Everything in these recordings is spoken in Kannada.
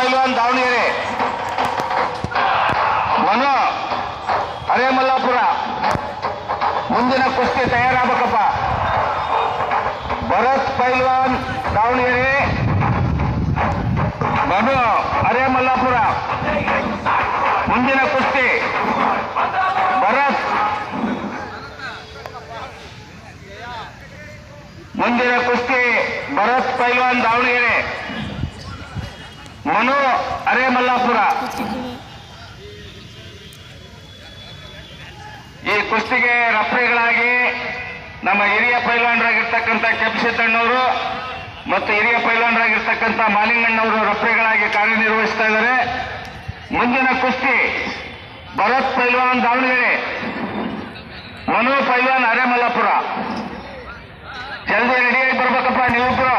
ಪೈಲ್ವಾನ್ ದಾವಣಗೆರೆ. ಮನು, ಅರೇಮಲ್ಲಾಪುರ. ಮುಂದಿನ ಕುಸ್ತಿ ತಯಾರಾಗಬೇಕಪ್ಪ. ಭರತ್ ಪೈಲ್ವಾನ್ ದಾವಣಗೆರೆ. ಮನು, ಅರೇಮಲ್ಲಾಪುರ. ಮುಂದಿನ ಕುಸ್ತಿ. ಭರತ್. ಮುಂದಿನ ಕುಸ್ತಿ ಭರತ್ ಪೈಲ್ವಾನ್ ದಾವಣಗೆರೆ. ಮನು ಅರೇಮಲ್ಲಾಪುರ ಈ ಕುಸ್ತಿಗೆ ರಫ್ರಿಗಳಾಗಿ ನಮ್ಮ ಹಿರಿಯ ಪೈಲಾನ್ರಾಗಿರ್ತಕ್ಕಂಥ ಕೆಂಪಸಿದ್ದಣ್ಣವರು ಮತ್ತು ಹಿರಿಯ ಪೈಲ್ವಾನರಾಗಿರ್ತಕ್ಕಂಥ ಮಾಲಿಂಗಣ್ಣವರು ರಫ್ರಿಗಳಾಗಿ ಕಾರ್ಯನಿರ್ವಹಿಸ್ತಾ ಇದ್ದಾರೆ. ಮುಂದಿನ ಕುಸ್ತಿ, ಭರತ್ ಪೈಲ್ವಾನ್ ದಾವಣಗೆರೆ. ಮನು, ಪೈಲ್ವಾನ್ ಅರೇಮಲ್ಲಾಪುರ ಜಲ್ದಿ ರೆಡಿಯಾಗಿ ಬರ್ಬೇಕಪ್ಪ ನೀವಿಬ್ರು.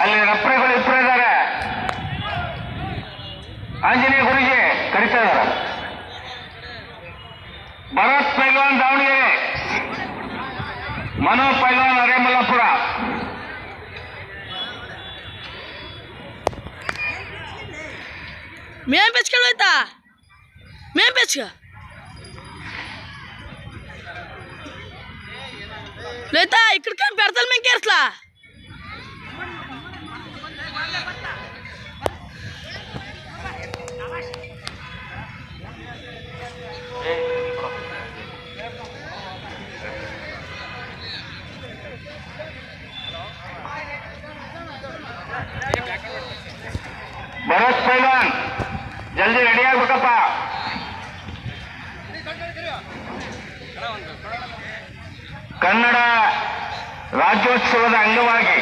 ಅಲ್ಲಿ ರಫ್ರಿಗಳು ಇಬ್ಬರು ಆಂಜನೇಯ ಗುರುಜಿ ಕರಿತಾ ಇದ್ದಾರೆ ಭರತ್ ಪೈಲ್ವಾನ್ ದಾವಣಗೆರೆ ಮನೋ ಪೈಲ್ವಾನ್ ಅರೇಮಲ್ಲಾಪುರ ಮೇನ್ ಬೆಚ್ಕೊಂಡು ಹೋಯ್ತಾ ಮೇನ್ ಬೆಚ್ಕ ಲೋಯ್ತಾ ಇಕ್ಕಡ್ಕ ಬೆಡ್ತಲ್ ಮೇನ್ ಕೇರ್ಸ್ಲಾ ಭರತ್ ಪೈಲ್ವಾನ್ ಜಲ್ದಿ ರೆಡಿ ಆಗ್ಬೇಕಪ್ಪ. ಕನ್ನಡ ರಾಜ್ಯೋತ್ಸವದ ಅಂಗವಾಗಿ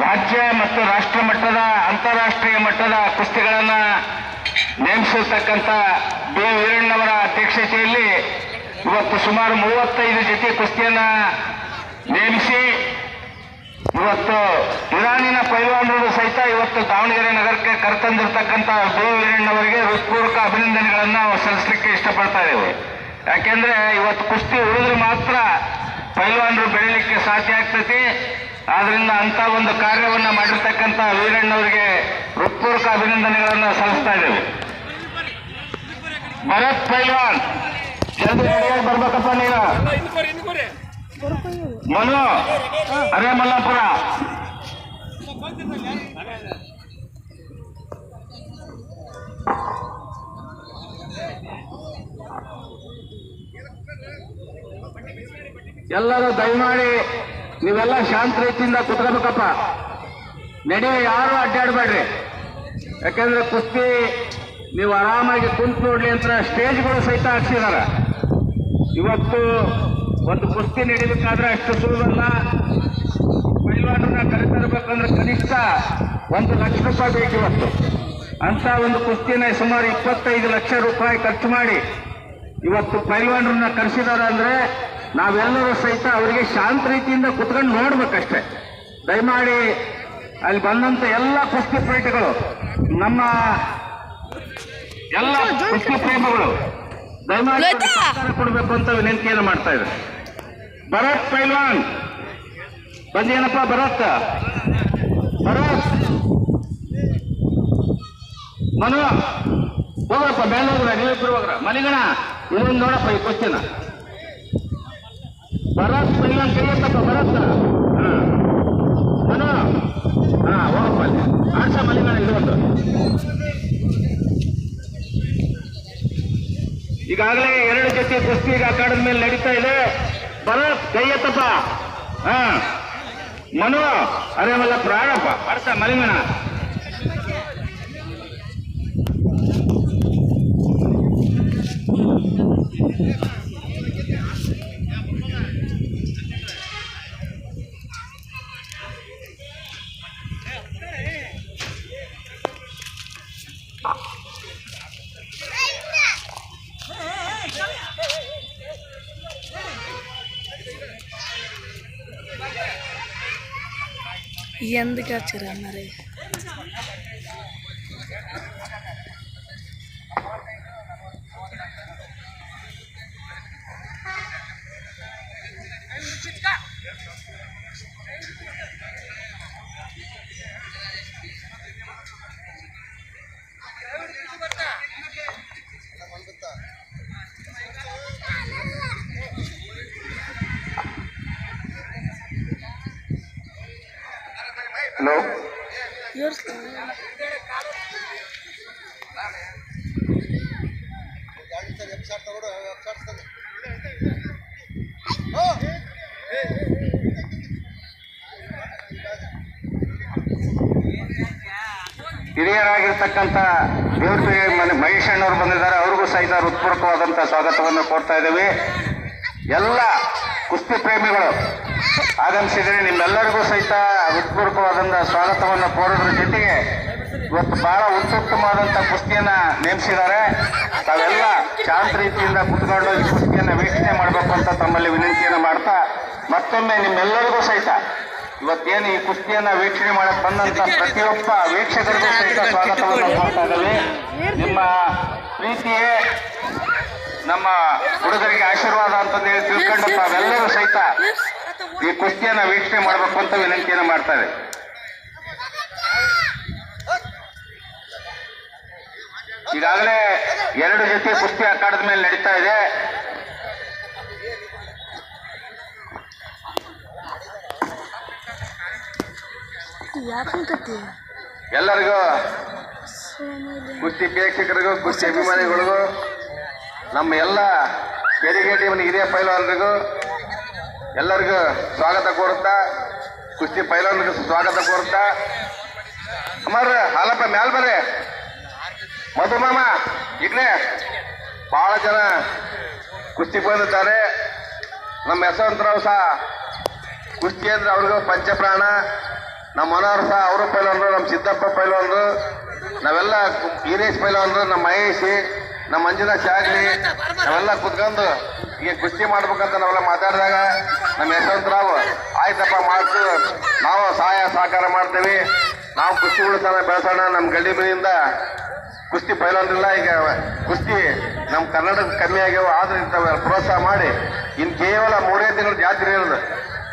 ರಾಜ್ಯ ಮತ್ತು ರಾಷ್ಟ್ರ ಮಟ್ಟದ ಅಂತಾರಾಷ್ಟ್ರೀಯ ಮಟ್ಟದ ಕುಸ್ತಿಗಳನ್ನ ನೇಮಿಸಿರ್ತಕ್ಕಂಥ ಬಿ ವೀರಣ್ಣವರ ಅಧ್ಯಕ್ಷತೆಯಲ್ಲಿ ಇವತ್ತು ಸುಮಾರು ಮೂವತ್ತೈದು ಜೊತೆ ಕುಸ್ತಿಯನ್ನ ನೇಮಿಸಿ ಇವತ್ತು ಇರಾನಿನ ಪೈಲ್ವಾನರು ಸಹಿತ ಇವತ್ತು ದಾವಣಗೆರೆ ನಗರಕ್ಕೆ ಕರೆತಂದಿರ್ತಕ್ಕಂಥ ಬಿ ವೀರಣ್ಣವರಿಗೆ ಹೃತ್ಪೂರ್ವಕ ಅಭಿನಂದನೆಗಳನ್ನ ಸಲ್ಲಿಸಲಿಕ್ಕೆ ಇಷ್ಟಪಡ್ತಾ ಇದ್ದೇವೆ. ಯಾಕೆಂದ್ರೆ ಇವತ್ತು ಕುಸ್ತಿ ಉಳಿದ್ರೆ ಮಾತ್ರ ಪೈಲ್ವಾನರು ಬೆಳಿಲಿಕ್ಕೆ ಸಾಧ್ಯ ಆಗ್ತೈತಿ. ಆದ್ರಿಂದ ಅಂತ ಒಂದು ಕಾರ್ಯವನ್ನ ಮಾಡಿರ್ತಕ್ಕಂಥ ವೀರಣ್ಣವರಿಗೆ ಹೃತ್ಪೂರ್ವಕ ಅಭಿನಂದನೆಗಳನ್ನ ಸಲ್ಲಿಸ್ತಾ ಇದ್ದೇವೆ. ಭರತ್ ಪೈಲ್ವಾನ್. ಜಲ್ದಿ ಬರ್ಬೇಕಪ್ಪ ನೀನು. ಮನು, ಅರೇ ಮಲ್ಲಾಪುರ. ಎಲ್ಲರೂ ದಯಮಾಡಿ ನೀವೆಲ್ಲ ಶಾಂತ ರೀತಿಯಿಂದ ಕುತ್ಕೋಬೇಕಪ್ಪ. ನಡಿ ಯಾರು ಅಡ್ಡಾಡಬೇಡ್ರಿ. ಯಾಕಂದ್ರೆ ಕುಸ್ತಿ ನೀವು ಆರಾಮಾಗಿ ಕುಂತು ನೋಡ್ಲಿ ಅಂತ ಸ್ಟೇಜ್ಗಳು ಸಹಿತ ಹಾಕ್ಸಿದಾರ. ಇವತ್ತು ಒಂದು ಕುಸ್ತಿ ನಡೀಬೇಕಾದ್ರೆ ಅಷ್ಟು ಸುಲಭಲ್ಲ ಪೈಲ್ವಾನ್ರನ್ನ ಕರೆತರಬೇಕಂದ್ರೆ ಕನಿಷ್ಠ ಒಂದು ಲಕ್ಷ ರೂಪಾಯಿ ಬೇಕು ಇವತ್ತು. ಅಂತ ಒಂದು ಕುಸ್ತಿನ ಸುಮಾರು ಇಪ್ಪತ್ತೈದು ಲಕ್ಷ ರೂಪಾಯಿ ಖರ್ಚು ಮಾಡಿ ಇವತ್ತು ಪೈಲ್ವಾನರನ್ನ ಕರೆಸಿದಾರ ಅಂದ್ರೆ ನಾವೆಲ್ಲರೂ ಸಹಿತ ಅವರಿಗೆ ಶಾಂತ ರೀತಿಯಿಂದ ಕುತ್ಕೊಂಡು ನೋಡ್ಬೇಕಷ್ಟೆ. ದಯಮಾಡಿ ಅಲ್ಲಿ ಬಂದಂತ ಎಲ್ಲ ಕುಸ್ತಿ ಪ್ರೇಮಿಗಳು ನಮ್ಮ ಎಲ್ಲ ಕೃಷ್ಣ ಪ್ರೇಮಗಳು ದಯಮಾಡಿ ಕೊಡಬೇಕು ಅಂತ ವಿನಂತಿಯನ್ನು ಮಾಡ್ತಾ ಇದ್ದಾರೆ. ಭರತ್ ಪೈಲ್ವಾನ್! ಏನಪ್ಪ ಭರತ್? ಭರತ್! ಮನು! ಹೋಗ್ರಪ್ಪ ಮೇಲೆ ಹೋಗ್ರ. ಮಲಿಗಣ ಇನ್ನೊಂದು ನೋಡಪ್ಪ ಈ ಕ್ವಶನ್ ಭರತ್ ಪೈಲ್ವಾನ್ ಕೈಯತ್ತಪ್ಪ ಭರತ್. ಹಾ ಮನು! ಹಾ ಹೋಗಪ್ಪ ಅಲ್ಲಿ. ಆಡ್ಸ ಮಲಿಗಣ ಇದು ಈಗಾಗಲೇ ಎರಡು ಜೊತೆ ಕುಸ್ತಿ ಈಗ ಕಾಡದ ಮೇಲೆ ನಡೀತಾ ಇದೆ. ಭರತ್ ಕೈ ಎತ್ತಪ್ಪ. ಹಾ. ಮನು, ಅರೆ ಮಲ್ಲ ಪ್ರಾಣಪ್ಪ. ಬರ್ತಾ ಮಲಿಂಗಣ എന്ത് കാച്ചറാന്നറിയാം ಏರ್ಸ್ಲಾ ಹಿರಿಯರಾಗಿರ್ತಕ್ಕಂಥ ದೇವ್ರಿ ಮನೆ ಅಣ್ಣವ್ರು ಬಂದಿದ್ದಾರೆ. ಅವ್ರಿಗೂ ಸಹಿತ ಹೃತ್ಪೂರ್ವಕವಾದಂಥ ಸ್ವಾಗತವನ್ನು ಕೋರ್ತಾ ಇದ್ದೀವಿ. ಎಲ್ಲ ಕುಸ್ತಿ ಪ್ರೇಮಿಗಳು ಆಗಮಿಸಿದರೆ ನಿಮ್ಮೆಲ್ಲರಿಗೂ ಸಹಿತ ಹೃತ್ಪೂರ್ವಕವಾದಂಥ ಸ್ವಾಗತವನ್ನು ಕೋರೋದ್ರ ಜೊತೆಗೆ ಇವತ್ತು ಬಹಳ ಉತ್ತಮವಾದಂಥ ಕುಸ್ತಿಯನ್ನು ನೇಮಿಸಿದ್ದಾರೆ. ತಾವೆಲ್ಲ ಶಾಂತ ರೀತಿಯಿಂದ ಕುತ್ಕೊಂಡು ಈ ಕುಸ್ತಿಯನ್ನು ವೀಕ್ಷಣೆ ಮಾಡಬೇಕು ಅಂತ ತಮ್ಮಲ್ಲಿ ವಿನಂತಿಯನ್ನು ಮಾಡ್ತಾ ಮತ್ತೊಮ್ಮೆ ನಿಮ್ಮೆಲ್ಲರಿಗೂ ಸಹಿತ ಇವತ್ತೇನು ಈ ಕುಸ್ತಿಯನ್ನು ವೀಕ್ಷಣೆ ಮಾಡಕ್ಕೆ ಬಂದಂತ ಪ್ರತಿಯೊಬ್ಬ ವೀಕ್ಷಕರಿಗೂ ಸಹಿತ ಸ್ವಾಗತವನ್ನು ಮಾಡ್ತಾ ಇದ್ದೀವಿ. ನಿಮ್ಮ ಪ್ರೀತಿಯೇ ನಮ್ಮ ಹುಡುಗರಿಗೆ ಆಶೀರ್ವಾದ ಅಂತಂದು ಹೇಳಿ ತಿಳ್ಕೊಂಡು ತಾವೆಲ್ಲರೂ ಸಹಿತ ಈ ಕುಸ್ತಿಯನ್ನ ವೀಕ್ಷಣೆ ಮಾಡಬೇಕು ಅಂತ ವಿನಂತಿಯನ್ನು ಮಾಡ್ತಾರೆ. ಈಗಾಗಲೇ ಎರಡು ಜೊತೆ ಕುಸ್ತಿ ಅಖಾಡದ ಮೇಲೆ ನಡೀತಾ ಇದೆ. ಎಲ್ಲರಿಗೂ ಕುಸ್ತಿ ಪ್ರೇಕ್ಷಕರಿಗೂ ಕುಸ್ತಿ ಅಭಿಮಾನಿಗಳಿಗೂ ನಮ್ಮ ಎಲ್ಲ ಕೆರಿಗೆ ಟೀಮ್ನ ಹಿರಿಯ ಪೈಲವಾನರಿಗೂ ಎಲ್ಲರಿಗೂ ಸ್ವಾಗತ ಕೋರುತ್ತಾ, ಕುಸ್ತಿ ಪೈಲವಾನರಿಗೂ ಸ್ವಾಗತ ಕೋರುತ್ತಾ. ಅಮರ್, ಹಾಲಪ್ಪ, ಮ್ಯಾಲ್ ಬರ್ರಿ. ಮಧು ಮಾಮ ಬಹಳ ಜನ ಕುಸ್ತಿ ಬಂದಿದ್ದಾರೆ ನಮ್ಮ ಯಶವಂತರಾವ್ ಸಹ ಕುಸ್ತಿ ಅಂದ್ರೆ ಅವ್ರಿಗೂ ಪಂಚಪ್ರಾಣ. ನಮ್ಮ ಮನೋಹರ್ ಸಹ ಅವರು ಪೈಲವಾನರು, ನಮ್ಮ ಸಿದ್ದಪ್ಪ ಪೈಲವಾನರು, ನಾವೆಲ್ಲ ವೀರೇಶ್ ಪೈಲವಾನರು, ನಮ್ಮ ಮಹೇಶಿ. ನಮ್ಮ ಮಂಜುನಾಥ್ ಶಾಗ್ಲಿ ನಾವೆಲ್ಲ ಕುತ್ಕೊಂಡು ಈಗ ಕುಸ್ತಿ ಮಾಡ್ಬೇಕಂತ ನಾವೆಲ್ಲ ಮಾತಾಡಿದಾಗ ನಮ್ಮ ಯಶವಂತರಾವ್ ಆಯ್ತಪ್ಪ ಮಾಡ್ತು ನಾವು ಸಹಾಯ ಸಹಕಾರ ಮಾಡ್ತೇವೆ. ನಾವು ಕುಸ್ತಿ ಉಳಿಸೋಣ ಬೆಳೆಸೋಣ. ನಮ್ಮ ಗಡಿ ಮನೆಯಿಂದ ಕುಸ್ತಿ ಪೈಲವಾನ್ರಿಲ್ಲ ಈಗ ಕುಸ್ತಿ ನಮ್ಮ ಕನ್ನಡಕ್ಕೆ ಕಮ್ಮಿ ಆಗ್ಯಾವ. ಆದ್ರೆ ಇಂಥವೆಲ್ಲ ಪ್ರೋತ್ಸಾಹ ಮಾಡಿ. ಇನ್ ಕೇವಲ ಮೂರೇ ತಿಂಗಳ ಜಾತ್ರೆ ಇರೋದು.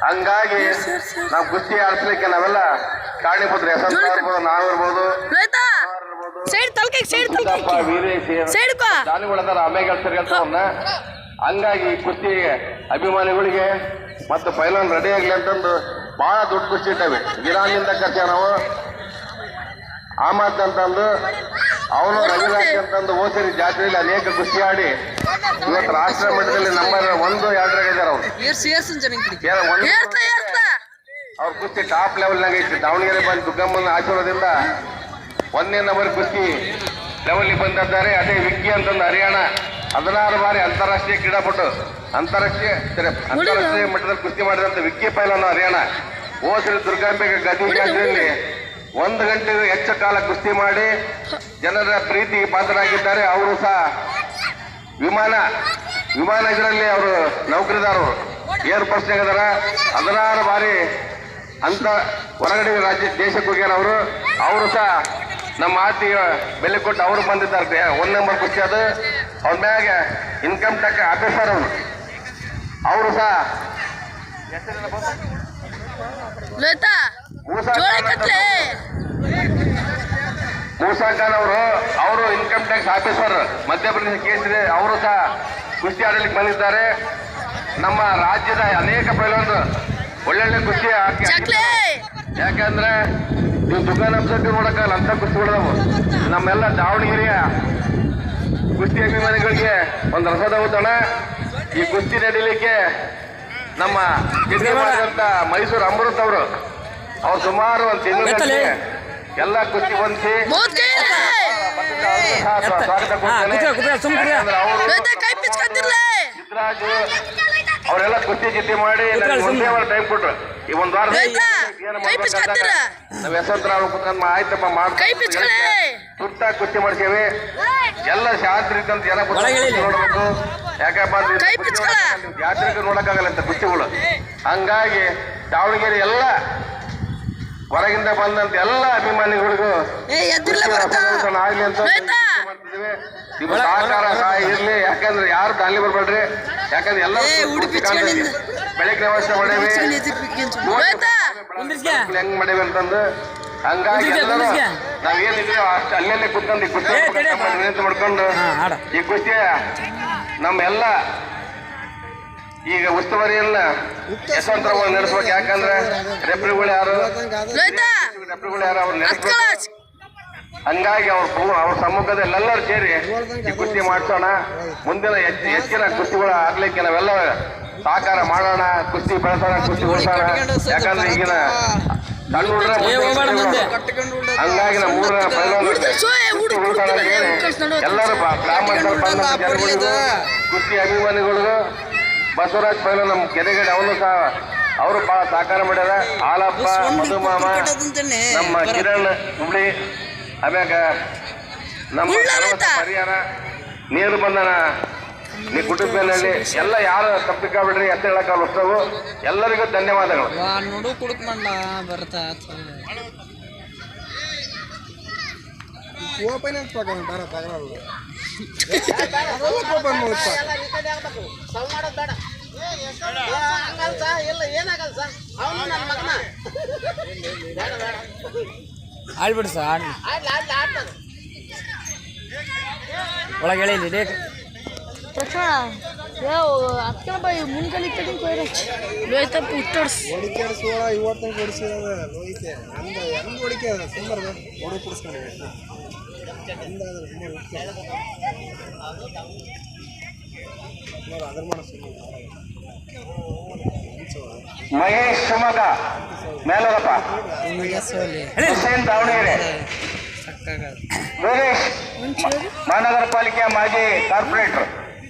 ಹಂಗಾಗಿ ನಾವು ಕುಸ್ತಿ ಆಡಿಸ್ಲಿಕ್ಕೆ ನಾವೆಲ್ಲ ಕಾರಣೀಭೂತರು. ಯಶವಂತ ಇರ್ಬೋದು ನಾವಿರ್ಬೋದು ಇರ್ಬೋದು ಅವ್ರನ್ನ ಹಂಗಾಗಿ ಕುಸ್ತಿ ಅಭಿಮಾನಿಗಳಿಗೆ ಮತ್ತು ಫೈಲನ್ ರೆಡಿ ಆಗ್ಲಿ ಅಂತಂದು ಬಹಳ ದೊಡ್ಡ ಕುಸ್ತಿ ಇದ್ದಾವೆ. ಗಿರಾನಿಂದ ಖರ್ಚ ನಾವು. ಆಮತ್ ಅಂತಂದು ಅವನು ರವಿರಾಜ್ ಅಂತಂದು ಓಸಿರಿ ಜಾತ್ರೆಯಲ್ಲಿ ಅನೇಕ ಕುಸ್ತಿ ಆಡಿ ಇವತ್ತು ರಾಷ್ಟ್ರ ಮಟ್ಟದಲ್ಲಿ ನಂಬರ್ ಒಂದು ಎರಡರಾಗ ಇದ್ದಾರೆ. ಅವರು ಅವ್ರ ಕುಸ್ತಿ ಟಾಪ್ ಲೆವೆಲ್ನಾಗ ಐತಿ ದಾವಣಗೆರೆ ಬಂದು ದುಗ್ಗಮ್ಮನ ಆಶೀರ್ವಾದದಿಂದ ಒಂದನೇ ನಂಬರ್ ಕುಸ್ತಿ ಲೆವೆಲ್ ಬಂದಿದ್ದಾರೆ. ಅದೇ ವಿಕ್ಕಿ ಅಂತಂದು ಹರಿಯಾಣ ಹದಿನಾರು ಬಾರಿ ಅಂತಾರಾಷ್ಟ್ರೀಯ ಕ್ರೀಡಾಪಟು. ಅಂತಾರಾಷ್ಟ್ರೀಯ ಸರಿ, ಅಂತಾರಾಷ್ಟ್ರೀಯ ಮಟ್ಟದಲ್ಲಿ ಕುಸ್ತಿ ಮಾಡಿದಂತ ವಿಕ್ಕಿ ಪೈಲನ್ ಹರಿಯಾಣ. ಓಸರಿ ದುರ್ಗಾಂಬೆಗೆ ಗದಿ ಜಾತ್ರೆಯಲ್ಲಿ ಒಂದು ಗಂಟೆಗೂ ಹೆಚ್ಚು ಕಾಲ ಕುಸ್ತಿ ಮಾಡಿ ಜನರ ಪ್ರೀತಿ ಪಾತ್ರರಾಗಿದ್ದಾರೆ. ಅವರು ಸಹ ವಿಮಾನ ವಿಮಾನ ಇದರಲ್ಲಿ ಅವರು ನೌಕರಿದಾರರು. ಏರ್ ಫೋರ್ಸ್ನಾಗ ಅದಾರ ಹದಿನಾರು ಬಾರಿ ಅಂತ ಹೊರಗಡೆ ರಾಜ್ಯ ದೇಶಕ್ಕೆ ಹೋಗ್ಯಾರ ಅವರು. ಅವರು ಸಹ ನಮ್ಮ ಆತಿಗೆ ಬೆಲೆ ಕೊಟ್ಟು ಅವರು ಬಂದಿದ್ದಾರೆ ಒಂದ್ ನಂಬರ್ ಖುಷಿ ಅದು. ಅವ್ರ ಮ್ಯಾಗ ಇನ್ಕಮ್ ಟ್ಯಾಕ್ಸ್ ಆಫೀಸರ್ ಅವರು. ಅವರು ಸಹ. ಮೂಸಾ ಖಾನ್ ಅವರು. ಅವರು ಇನ್ಕಮ್ ಟ್ಯಾಕ್ಸ್ ಆಫೀಸರ್ ಮಧ್ಯಪ್ರದೇಶ ಕೇಸರಿ ಅವರು ಸಹ ಕುಸ್ತಿ ಆಡಲಿಕ್ಕೆ ಬಂದಿದ್ದಾರೆ. ನಮ್ಮ ರಾಜ್ಯದ ಅನೇಕ ಪೈಲವಾನರು ಒಳ್ಳೊಳ್ಳೆ ಕುಸ್ತಿ ಹಾಕಿ- ಯಾಕಂದ್ರೆ ನೀವು ದುಕಾನ್ ಅಂಶಕ್ಕೆ ನೋಡಕ್ಕಲ್ಲ ಅಂತ ಕುಸ್ತಿ ಹೊಡೆದವು ನಮ್ಮೆಲ್ಲ ದಾವಣಗೆರೆಯ ಕುಸ್ತಿ ಅಭಿಮಾನಿಗಳಿಗೆ ಒಂದು ರಸದ ಉತ್ತಣ ಈ ಕುಸ್ತಿ ನಡೀಲಿಕ್ಕೆ ನಮ್ಮ ಜಿಲ್ಲೆ ಮೈಸೂರು ಅಮೃತ್ ಅವರು. ಅವ್ರು ಸುಮಾರು ಒಂದು ತಿಂಗಳು ಎಲ್ಲ ಕುಸ್ತಿ ಹೊಂದಿಸಿ. ಸ್ವಾಗತ. ಯಾಕಂದ್ರೆ ಅವರು ಅವರೆಲ್ಲ ಕುಸ್ತಿ ಜಿದ್ದಿ ಮಾಡಿ ಒಂದೇ ವಾರ ಟೈಮ್ ಕೊಟ್ರು. ಈ ಒಂದ್ ವಾರ? ನಾವ್ ಯಶವಂತರಾವ್ ಕುತ್ಕೊಂಡ್ ಆಯ್ತಪ್ಪ ಮಾಡ್ತೀವಿ. ತುರ್ತಾಗಿ ಕುಸ್ತಿ ಮಾಡ್ಸೇವಿ ಎಲ್ಲ ಶಾಸ್ತ್ರಿ ಅಂತ ಜನ ನೋಡ್ಬೇಕು. ಯಾಕಪ್ಪ? ಜಾತ್ರೆಗೆ ನೋಡಕ್ಕಾಗಲ್ಲ ಅಂತ ಕುಸ್ತಿಗಳು. ಹಂಗಾಗಿ ದಾವಣಗೆರೆ ಎಲ್ಲ ಹೊರಗಿಂದ ಬಂದಂತ ಎಲ್ಲ ಅಭಿಮಾನಿಗಳಿಗೂ ಆಗ್ಲಿ ಅಂತ ಸಹಕಾರ ಸಹಾಯ ಇರ್ಲಿ. ಯಾಕಂದ್ರೆ ಯಾರು ದಾಲಿ ಬರ್ಬೇಡ್ರಿ. ಯಾಕಂದ್ರೆ ಎಲ್ಲ. ಬೆಳಗ್ಗೆ ವ್ಯವಸ್ಥೆ ಮಾಡೇವಿ. ಹೆಂಗ್ ಅಂತಂದು ಹಂಗಾಗಿ ಎಲ್ಲರೂ. ನಾವೇನಿದ್ವಿ ಅಷ್ಟು ಅಲ್ಲಲ್ಲಿ ಕುತ್ಕೊಂಡು ಈ ಕುಸ್ತಿ ವಿನಂತಿ ಮಾಡ್ಕೊಂಡು ಈ ಕುಸ್ತಿಯ ನಮ್ಮೆಲ್ಲ ಈಗ ಉಸ್ತುವಾರಿಯನ್ನ ಯಶವಂತರವಾಗಿ ನಡೆಸ್ಬೇಕು. ಯಾಕಂದ್ರೆ ರೆಫ್ರಿಗಳು ಯಾರು? ರೆಪ್ರಿಗಳು ರೆಫ್ರಿಗಳು ಯಾರು? ಅವ್ರು ನಡೆಸ್ಬೇಕು. ಹಂಗಾಗಿ ಅವ್ರ ಅವ್ರ ಸಮ್ಮುಖದಲ್ಲಿ ಎಲ್ಲರೂ ಸೇರಿ ಈ ಕುಸ್ತಿ ಮಾಡಿಸೋಣ ಮುಂದಿನ ಹೆಚ್ಚು ಹೆಚ್ಚಿನ ಕುಸ್ತಿಗಳು ಆಗ್ಲಿಕ್ಕೆ ನಾವೆಲ್ಲ ಸಹಕಾರ ಮಾಡೋಣ ಕುಸ್ತಿ ಬೆಳೆಸೋಣ ಕುಸ್ತಿ ಉಳಿಸೋಣ ಯಾಕಂದ್ರೆ ಈಗಿನ ಸಣ್ಣ ಹುಡುಗ್ರ. ಹಂಗಾಗಿ ನಮ್ಮ ಊರ ಹುಡ್ದು ಸೋಯ್ ಹುಡ್ದು ಹುಡ್ದು ಕಳ್ಸಿ ನೋಡು. ಎಲ್ಲರೂ ಬಂದ ಕುಸ್ತಿ ಅಭಿಮಾನಿಗಳಿಗೂ ಬಸವರಾಜ್ ಪೈಲ ನಮ್ಮ ಕೆರೆಗಡೆ ಅವನು ಸಹ ಅವರು ಬಹಳ ಸಹಕಾರ ಮಾಡ್ಯಾರ ಹಾಲಪ್ಪ ಮಧುಮಾಮ ನಮ್ಮ ಕಿರಣ್ ಹುಬ್ಳಿ ಆಮ್ಯಾಗ ನಮ್ಮ ಹರಿಯಾಣ ಪರಿಹಾರ ನೀರು ಬಂಧನ ನೀ ಕುಟುಂಬದಲ್ಲಿ ಎಲ್ಲ ಯಾರು ತಪ್ಪಿಕಾಬಿಡ್ರಿ ಅಂತ ಹೇಳಕ್ ಎಲ್ಲರಿಗೂ ಧನ್ಯವಾದಗಳು ಏನಾಗಲ್ಲ ಸರ್ ಅವನು ನನ್ನ ಮಗನ ಓಪನ್ ಆಡ್ಬಿಡು ಸರ್ ಆಡ್ ಒಳಗೆ ಹೇಳಿ ಡೇಟ್ ತಕ್ಷಣ ಅಕ್ಕನ ಬಾಯಿ ಕೊಯ್ರ. ಹೊಡಿಕೆ ಸೋಳ ಇವತ್ತು ಲೋಹಿತೆ. ಹೆಂಗ್ ಹೊಡಿಕೆ ಸುಂದರ ಹೊಡಿ ಕುಡಿಸ್ಕೊಂಡಿವೆ ಹಿಂದಾದ್ರೆ ಸುಮ್ಮನೆ ಅದ್ರ ಮಾಡ ಮಹೇಶ್ ಶಿವಮೊಗ್ಗ. ಹುಸೇನ್ ದಾವಣಗೆರೆ. ಯೋಗೇಶ್ ವೀರೇಶ್ ಮಹಾನಗರ ಪಾಲಿಕೆಯ ಮಾಜಿ ಕಾರ್ಪೊರೇಟರ್.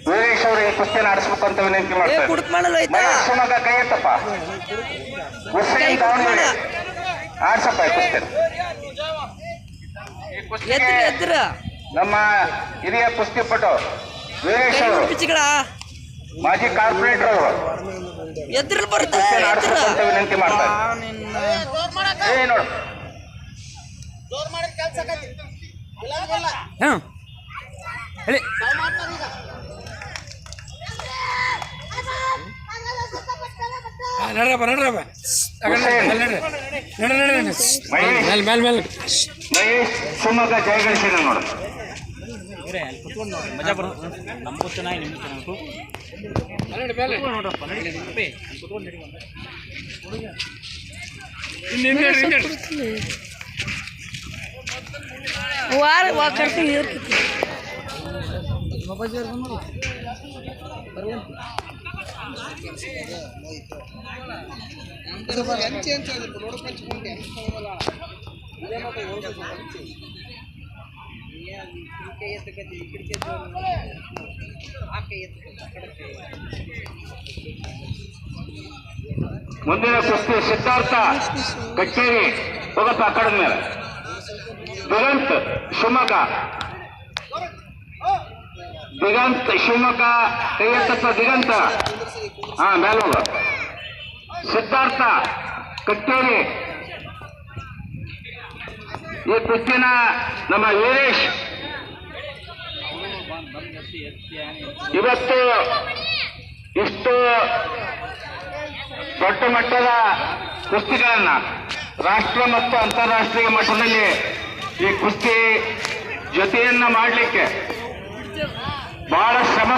ವೀರೇಶ್ ಅವರಿಗೆ ಕುಸ್ತಿ ನಡೆಸಬೇಕು ಅಂತ ವಿನಂತಿ ಮಾಡ್ತಾರೆ ಶಿವಮೊಗ್ಗ ಕೈ ಎತ್ತಪ್ಪ. ಹುಸೇನ್ ದಾವಣಗೆರೆ. ಆಡ್ಸಪ್ಪ ಕುಸ್ತಿ. ನಮ್ಮ ಹಿರಿಯ ಕುಸ್ತಿಪಟು ವೀರೇಶ್ ಅವರು. ಮಾಜಿ ಕಾರ್ಪೊರೇಟರ್ ಅವರು. ಎದ್ರ ಬರ್ತ ಎದ್ರ ವಿನಂತಿ ಮಾಡ್ತಾರೆ ಏ ನೋಡು. ಹಾಂ. ಹೇಳಿ. ನಡ್ರಪ್ಪ ನಡ್ರಪ್ಪ ಮಹೇಶ್. ಮೇಲೆ ಮೇಲೆ ಮೇಲೆ. ಮಹೇಶ್ ಶಿವಮೊಗ್ಗ ಜಯಗಳಿಸಿದ ನೋಡು. ಮಜಾ ಬರ್ತದೆ ನಮಗೂ ಚೆನ್ನಾಗಿ ನಿಮ್ಗೆ ಚೆನ್ನಾಗಿ ನೋಡ್ರಪ್ಪ ನಡಿ ವಾ ಕರ್ಕೊಂಡು ನೋಡು ಪಂಚ್ಕೊಂಡೆ ಇದೇ ಮತ್ತೆ ಹೋಗ್ಬೇಕು ಹೆಂಚೆ ಮುಂದಿನ ಕುಸ್ತಿ ಸಿದ್ಧಾರ್ಥ ಕಚೇರಿ, ಹೋಗಪ್ಪ, ಆ ಕಡೆ ಮೇಲೆ. ದಿಗಂತ್ ಶಿವಮೊಗ್ಗ. ದಿಗಂತ್ ಶಿವಮೊಗ್ಗ ಕೈ ಎತ್ತಪ್ಪ ದಿಗಂತ. ಹಾ ಮೇಲೆ ಹೋಗ. ಸಿದ್ಧಾರ್ಥ ಕಟ್ಟೇರಿ ಈ ಕುಸ್ತಿನ ನಮ್ಮ ವೀರೇಶ್. ಇವತ್ತು ಇಷ್ಟು ದೊಡ್ಡ ಮಟ್ಟದ ಕುಸ್ತಿಗಳನ್ನ ರಾಷ್ಟ್ರ ಮತ್ತು ಅಂತಾರಾಷ್ಟ್ರೀಯ ಮಟ್ಟದಲ್ಲಿ ಈ ಕುಸ್ತಿ ಜೊತೆಯನ್ನ ಮಾಡಲಿಕ್ಕೆ ಬಹಳ ಶ್ರಮ